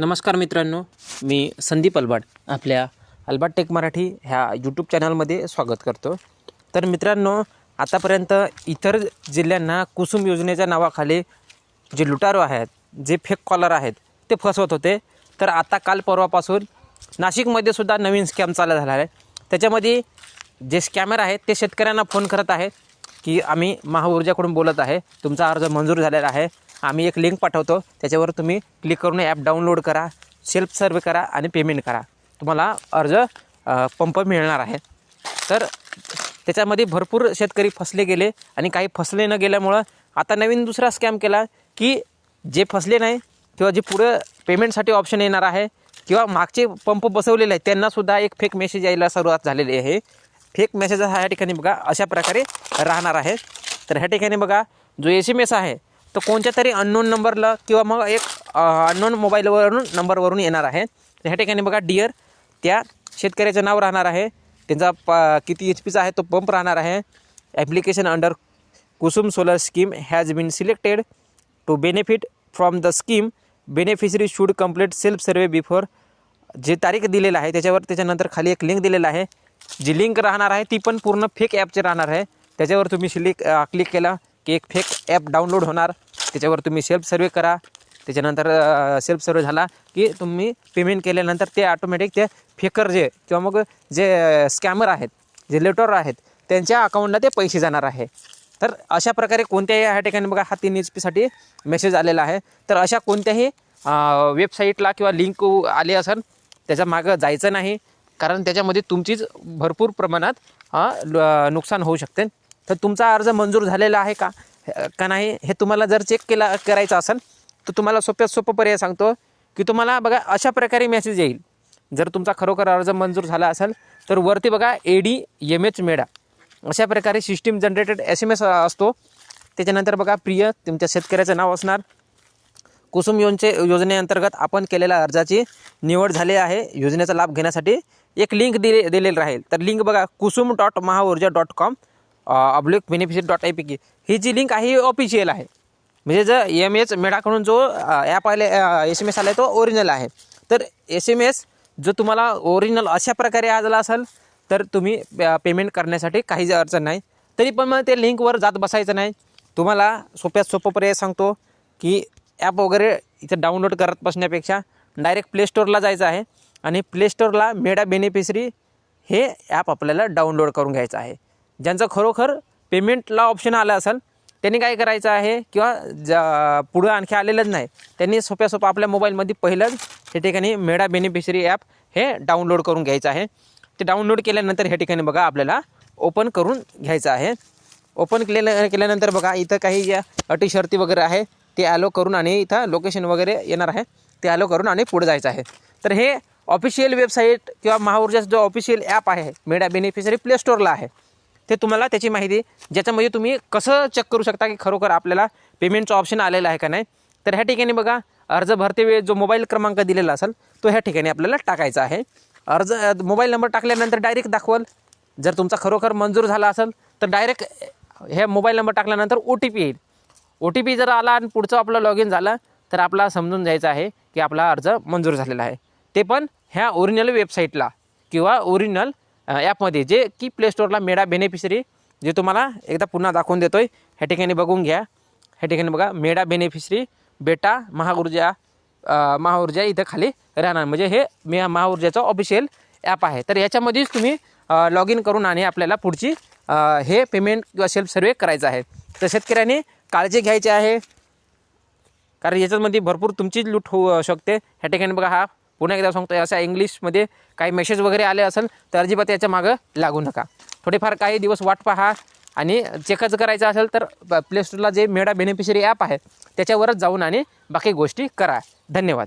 नमस्कार मित्रांनो मी संदीप अलबाड आपल्या अलबाड टेक मराठी ह्या यूट्यूब चॅनलमध्ये स्वागत करतो. तर मित्रांनो आतापर्यंत इतर जिल्ह्यांना कुसुम योजनेच्या नावाखाली जे लुटारू आहेत जे फेक कॉलर आहेत ते फसवत होते. तर आता काल परवापासून नाशिकमध्ये सुद्धा नवीन स्कॅम चालू झाला आहे. त्याच्यामध्ये जे स्कॅमर आहेत ते शेतकऱ्यांना फोन करत आहेत की आम्ही महाऊर्जाकडून बोलत आहे. तुमचा अर्ज मंजूर झालेला आहे. आम्ही एक लिंक पाठवतो. त्याच्यावर तुम्ही क्लिक करून ॲप डाउनलोड करा सेल्फ सर्वे करा आणि पेमेंट करा. तुम्हाला अर्ज पंप मिळणार आहे. तर त्याच्यामध्ये भरपूर शेतकरी फसले गेले आणि काही फसले न गेल्यामुळं आता नवीन दुसरा स्कॅम केला की जे फसले नाही किंवा जे पुढं पेमेंटसाठी ऑप्शन येणार आहे किंवा मागचे पंप बसवलेले आहेत त्यांनासुद्धा एक फेक मेसेज यायला सुरुवात झालेली आहे. फेक मेसेज ह्या ठिकाणी बघा अशा प्रकारे राहणार आहे. तर ह्या ठिकाणी बघा जो एस एम एस आहे तो कोणत्या तरी अननोन नंबरला किंवा मग एक अननोन मोबाईलवरून नंबरवरून येणार आहे. तर ह्या ठिकाणी बघा डिअर त्या शेतकऱ्याचं नाव राहणार आहे. त्यांचा प किती एच पीचा आहे तो पंप राहणार आहे. Application under Kusum solar scheme has been selected to benefit from the scheme beneficiary should complete self survey before जे तारीख दिलेलं आहे त्याच्यावर त्याच्यानंतर खाली एक लिंक दिलेलं आहे. जी लिंक राहणार आहे ती पण पूर्ण फेक ॲपची राहणार आहे. त्याच्यावर तुम्ही शिलिक क्लिक केला की एक फेक ॲप डाउनलोड होणार. त्याच्यावर तुम्ही सेल्फ सर्वे करा. त्याच्यानंतर सेल्फ सर्वे झाला की तुम्ही पेमेंट केल्यानंतर ते ऑटोमॅटिक ते फेकर जे किंवा मग जे स्कॅमर आहेत जे लेटर आहेत त्यांच्या अकाउंटला ते पैसे जाणार आहे. तर अशा प्रकारे कोणत्याही ह्या ठिकाणी बघा हा तीन एच पीसाठी मेसेज आलेला आहे. तर अशा कोणत्याही वेबसाईटला किंवा लिंक आली असेल त्याच्या मागं जायचं नाही. कारण त्याच्यामध्ये तुमचीच भरपूर प्रमाणात ल- नुकसान होऊ शकते. तर तुमचा अर्ज मंजूर झालेला आहे का? का नाही हे तुम्हाला जर चेक केला करायचं असेल तर तुम्हाला सोप्यात सोपं पर्याय सांगतो की तुम्हाला बघा अशा प्रकारे मेसेज येईल. जर तुमचा खरोखर अर्ज मंजूर झाला असेल तर वरती बघा A D M H MEDA अशा प्रकारे system generated S M S असतो. त्याच्यानंतर बघा प्रिय तुमच्या शेतकऱ्याचं नाव असणार. कुसुम योजने योजनेअंतर्गत आपण केलेल्या अर्जाची निवड झाली आहे. योजनेचा लाभ घेण्यासाठी एक लिंक दिले दिलेली राहील. तर लिंक बघा Kusum dot Mahaurja dot com oblique beneficiary dot I P की. ही जी लिंक आहे ही ऑफिशियल आहे. म्हणजे जर एम एच मेडाकडून जो ॲप आले एस एम एस आला आहे तो ओरिजिनल आहे. तर एस एम एस जो तुम्हाला ओरिजिनल अशा प्रकारे आजला असेल तर तुम्ही पेमेंट करण्यासाठी काहीच अडचण नाही. तरी पण मग ते लिंकवर जात बसायचं नाही. तुम्हाला सोप्यात सोपं पर्याय सांगतो की ॲप वगैरे इथं डाउनलोड करत बसण्यापेक्षा डायरेक्ट प्ले स्टोअरला जायचं आहे. आणि प्ले स्टोअरला मेडा बेनिफिशरी हे ॲप आपल्याला डाउनलोड करून घ्यायचं आहे. ज्यांचं खरोखर पेमेंटला ऑप्शन आलं असेल त्यांनी काय करायचं आहे? किंवा ज पुढं आणखी आलेलंच नाही त्यांनी सोप्या सोपं आपल्या मोबाईलमध्ये पहिलंच त्या ठिकाणी मेडा बेनिफिशरी ॲप हे डाउनलोड करून घ्यायचं आहे. ते डाउनलोड केल्यानंतर ह्या ठिकाणी बघा आपल्याला ओपन करून घ्यायचं आहे. ओपन केलेलं केल्यानंतर बघा इथं काही ज्या अटी शर्ती वगैरे आहे ते ॲलो करून आणि इथं लोकेशन वगैरे येणार आहे ते ॲलो करून आणि पुढे जायचं आहे. तर हे ऑफिशियल वेबसाईट किंवा महाऊर्जाचं जो ऑफिशियल ॲप आहे मेडा बेनिफिशरी प्ले स्टोअरला आहे. ते तुम्हाला त्याची माहिती ज्याच्यामध्ये तुम्ही कसं चेक करू शकता की खरोखर आपल्याला पेमेंटचं ऑप्शन आलेलं आहे का नाही. तर ह्या ठिकाणी बघा अर्ज भरते वेळी जो मोबाईल क्रमांक दिलेला असेल तो ह्या ठिकाणी आपल्याला टाकायचा आहे. अर्ज मोबाईल नंबर टाकल्यानंतर डायरेक्ट दाखवाल. जर तुमचा खरोखर मंजूर झाला असेल तर डायरेक्ट हे मोबाईल नंबर टाकल्यानंतर ओ टी पी येईल. ओ टी पी जर आला आणि पुढचं आपलं लॉग इन झालं तर आपला समजून जायचं आहे की आपला अर्ज मंजूर झालेला आहे. ते पण ह्या ओरिजिनल वेबसाईटला किंवा ओरिजिनल ॲपमध्ये जे की प्ले स्टोअरला मेडा बेनिफिशरी जे तुम्हाला एकदा पुन्हा दाखवून देतो आहे ह्या ठिकाणी बघून घ्या. ह्या ठिकाणी बघा मेडा बेनिफिशरी बेटा महाऊर्जा महाऊर्जा इथं खाली राहणार. म्हणजे हे मे महाऊर्जाचं ऑफिशियल ॲप आहे. तर याच्यामध्येच तुम्ही लॉग इन करून आणि आपल्याला पुढची हे पेमेंट किंवा सेल्फ सर्वे करायचं आहे. तर शेतकऱ्यांनी काळजी घ्यायची आहे. कारण याच्यामध्ये भरपूर तुमचीच लूट होऊ शकते. ह्या ठिकाणी बघा हा पुन्हा एकदा सांगतो अशा इंग्लिशमध्ये काही मेसेज वगैरे आले असेल तर अजिबात याच्या मागं लागू नका. थोडेफार काही दिवस वाट पहा आणि चेकच करायचं असेल तर प्ले स्टोरला जे मेडा बेनिफिशरी ॲप आहे त्याच्यावरच जाऊन आणि बाकी गोष्टी करा. धन्यवाद.